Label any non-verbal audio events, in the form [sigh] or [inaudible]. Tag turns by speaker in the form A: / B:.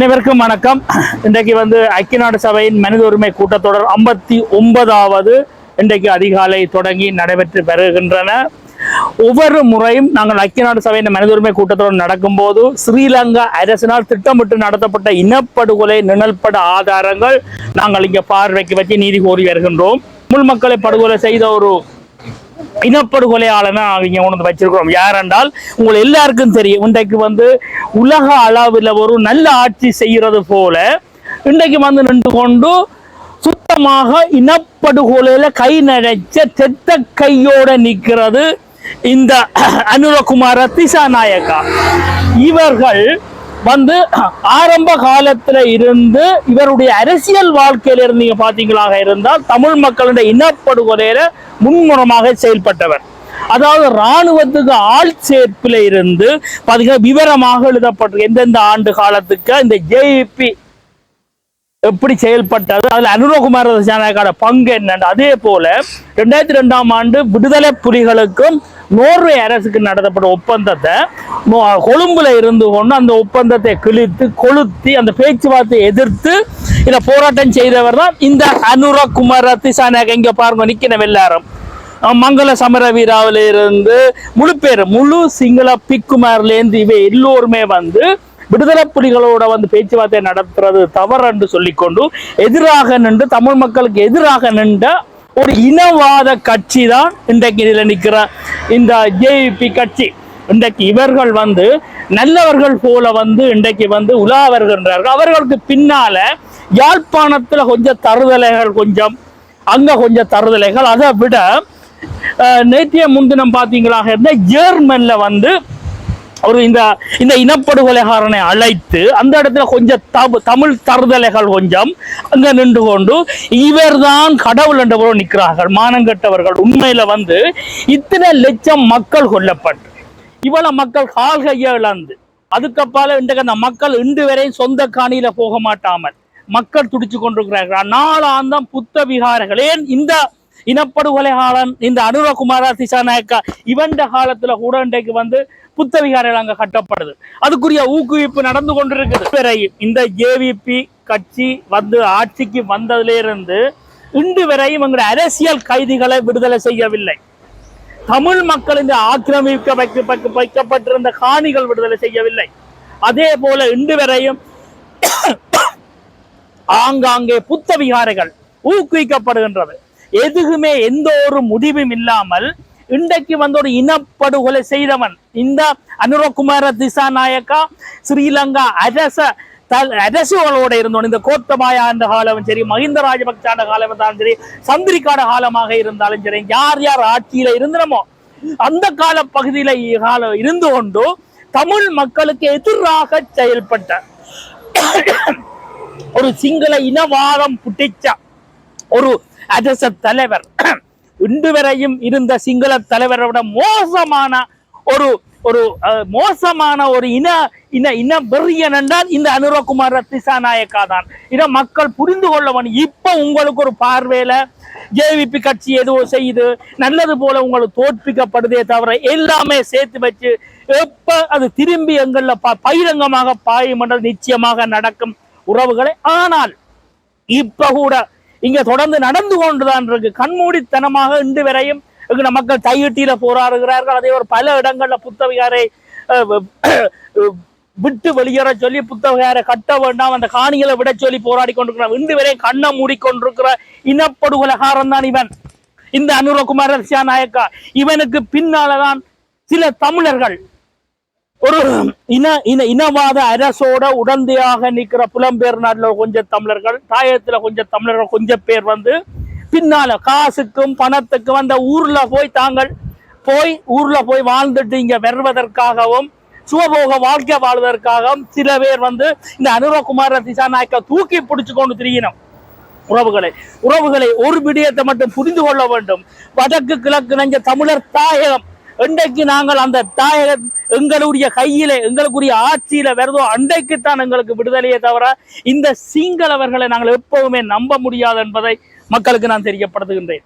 A: அனைவருக்கும் வணக்கம். இன்றைக்கு வந்து ஐக்கிய நாடு சபையின் மனித உரிமை கூட்டத்தொடர் ஐம்பத்தி ஒன்பதாவது இன்றைக்கு அதிகாலை தொடங்கி நடைபெற்று வருகின்றன. ஒவ்வொரு முறையும் நாங்கள் ஐக்கிய நாடு சபையின் மனித உரிமை கூட்டத்தொடர் நடக்கும்போது ஸ்ரீலங்கா அரசினால் திட்டமிட்டு நடத்தப்பட்ட இனப்படுகொலை நிழல்பட ஆதாரங்கள் நாங்கள் இங்கே பார்வைக்கு வச்சு நீதி கோரி வருகின்றோம். தமிழ் மக்களை படுகொலை செய்த ஒரு இனப்படுகொலையாளனா அவங்க கொண்டு வந்து வச்சிருக்கிறோம். யார் என்றால் உங்கள் எல்லாருக்கும் தெரியும். இன்றைக்கு வந்து உலக அளவில் ஒரு நல்ல ஆட்சி செய்கிறது போல இன்றைக்கு வந்து நின்று கொண்டு சுத்தமாக இனப்படுகொலையில கை நடைச்ச தெத்த கையோட நிற்கிறது இந்த அனுரகுமார திசாநாயக்கா. இவர்கள் வந்து ஆரம்ப காலத்துல இருந்து இவருடைய அரசியல் வாழ்க்கையில இருந்து நீங்க பாத்தீங்களாக இருந்தால் தமிழ் மக்களுடைய இனப்படுகொலையில முன்முறமாக செயல்பட்டவர். அதாவது ராணுவத்துக்கு ஆள் சேர்ப்பில் இருந்து பாத்தீங்கன்னா விவரமாக எழுதப்பட்டிருக்கு. எந்தெந்த ஆண்டு காலத்துக்கு இந்த ஜேபி எப்படி செயல்பட்டது அதுல அனுரகுமார திசாநாயக்கான பங்கு என்னன்னு அதே போல ரெண்டாயிரத்தி ரெண்டாம் ஆண்டு விடுதலை புலிகளுக்கும் நோர்வே அரசுக்கு நடத்தப்பட்ட ஒப்பந்தத்தை கொழும்புல இருந்து கொண்டு அந்த ஒப்பந்தத்தை கிழித்து கொளுத்தி அந்த பேச்சுவார்த்தையை எதிர்த்து இதை போராட்டம் செய்தவர் தான் இந்த அனுரகுமார திசாநாயக்க இங்கே பாருங்க நிக்கணும் எல்லாரும் மங்கள சமரவீராவில இருந்து முழு பேர் முழு சிங்கள பிக்குமார்லேருந்து இவை எல்லோருமே வந்து விடுதலை புலிகளோட வந்து பேச்சுவார்த்தை நடத்துறது தவறு என்று சொல்லிக்கொண்டு எதிராக நின்று தமிழ் மக்களுக்கு எதிராக நின்ற ஒரு இனவாத கட்சி தான் இன்றைக்கு இதில் நிற்கிற இந்த ஜேபி கட்சி. இன்றைக்கு இவர்கள் வந்து நல்லவர்கள் போல வந்து இன்றைக்கு வந்து உலா வருகின்றார்கள். அவர்களுக்கு பின்னால யாழ்ப்பாணத்துல கொஞ்சம் தருதலைகள் கொஞ்சம் அங்கே கொஞ்சம் தருதலைகள். அதை விட அஹ், நேற்றைய முன்தினம் பார்த்தீங்களாக இருந்தால் ஜேர்மனில் வந்து ஒரு இந்த இந்த இனப்படுகொலைகாரனை அழைத்து அந்த இடத்துல கொஞ்சம் தபு தமிழ் தருதலைகள் கொஞ்சம் அங்க நின்று கொண்டு இவர்தான் கடவுள் என்றவரும் நிற்கிறார்கள். மானங்கட்டவர்கள் உண்மையில வந்து இத்தனை லட்சம் மக்கள் கொல்லப்பட்டு இவ்வளவு மக்கள் கால் கையை இழந்து அதுக்கப்பால இன்றைக்கு அந்த மக்கள் இன்று வரையும் சொந்த காணியில போக மாட்டாமல் மக்கள் துடிச்சு கொண்டிருக்கிறார்கள். நாளாந்தம் புத்த விகாரங்கள் ஏன் இந்த இனப்படுகொலைகாலன் இந்த அனுரகுமார திசாநாயக்கா இவண்ட காலத்துல கூட இன்றைக்கு வந்து புத்த அங்க கட்டப்படுது. அதுக்குரிய ஊக்குவிப்பு நடந்து கொண்டிருக்குது. இந்த ஜேவிபி கட்சி வந்து ஆட்சிக்கு வந்ததிலிருந்து இன்று வரையும் எங்களுடைய அரசியல் கைதிகளை விடுதலை செய்யவில்லை. தமிழ் மக்கள் இந்த ஆக்கிரமிக்க வைக்க வைக்க- வைக்கப்பட்டிருந்த காணிகள் விடுதலை செய்யவில்லை. அதே போல இன்று வரையும் ஆங்காங்கே புத்த விகாரைகள் ஊக்குவிக்கப்படுகின்றது. எதுக்குமே எந்த ஒரு முடிவும் இல்லாமல் இன்றைக்கு வந்து ஒரு இனப்படுகொலை செய்தவன். இந்த அனுரகுமார திசாநாயக்கா ஸ்ரீலங்கா அரச தல் அரசுகளோட இருந்தோம் இந்த கோத்தபாயா அந்த காலம் சரி மஹிந்த ராஜபக்சாண்ட காலம் இருந்தாலும் சரி சந்திரிக்காட காலமாக இருந்தாலும் சரி யார் யார் ஆட்சியில இருந்தனமோ அந்த கால பகுதியில காலம் இருந்து கொண்டு தமிழ் மக்களுக்கு எதிராக செயல்பட்ட ஒரு சிங்கள இனவாதம் புட்டிச்ச ஒரு அரச தலைவர். [clears throat] இன்று வரையும் இருந்த சிங்கள தலைவரை விட மோசமான ஒரு ஒரு அஹ், மோசமான ஒரு இன இன இன வெறியன் என்றால் இந்த அனுரகுமார திசாநாயக்கா தான் இதை மக்கள் புரிந்து கொள்ள வேண்டும் இப்ப உங்களுக்கு ஒரு பார்வையில ஜேவிபி கட்சி ஏதோ செய்யுது நல்லது போல உங்களுக்கு தோற்பிக்கப்படுதே தவிர எல்லாமே சேர்த்து வச்சு எப்ப அது திரும்பி எங்கள்ல ப- பகிரங்கமாக பாயும் நிச்சயமாக நடக்கும் உறவுகளை. ஆனால் இப்ப கூட இங்க தொடர்ந்து நடந்து கொண்டுதான் இருக்கு. கண்மூடித்தனமாக இன்று வரையும் இங்கு மக்கள் தையிட்டியில போராடுகிறார்கள். அதே ஒரு பல இடங்கள்ல புத்தவிகாரை விட்டு வெளியேற சொல்லி புத்தகையாரை கட்ட வேண்டாம். அந்த காணிகளை விட சொல்லி போராடி கொண்டிருக்கிறார். இன்று வரை கண்ணை மூடிக்கொண்டிருக்கிற இனப்படுகொலகாரன் தான் இவன். இந்த அனுரகுமார நாயக்கா. இவனுக்கு பின்னாலதான் சில தமிழர்கள் ஒரு இன இன இனவாத அரசோட உடந்தையாக நிற்கிற புலம்பெயர் நாட்டில் கொஞ்சம் தமிழர்கள் தாயத்துல கொஞ்சம் தமிழர்கள் கொஞ்சம் பேர் வந்து பின்னால காசுக்கும் பணத்துக்கும் அந்த ஊர்ல போய் தாங்கள் போய் ஊர்ல போய் வாழ்ந்துட்டு இங்க வருவதற்காகவும் சுகபோக வாழ்க்கை வாழ்வதற்காகவும் சில பேர் வந்து இந்த அனுரகுமார திசாநாயக்க தூக்கி பிடிச்சு கொண்டு திரியணும் உறவுகளை உறவுகளை ஒரு விடயத்தை மட்டும் புரிந்து கொள்ள வேண்டும். வடக்கு கிழக்கு நெஞ்ச தமிழர் தாயகம். இன்றைக்கு நாங்கள் அந்த தாயக எங்களுடைய கையில எங்களுக்குரிய ஆட்சியில வருதோ அன்றைக்குத்தான் எங்களுக்கு விடுதலையே தவிர இந்த சிங்களவர்களை நாங்கள் எப்பவுமே நம்ப முடியாது என்பதை மக்களுக்கு நான் தெரியப்படுத்துகின்றேன்.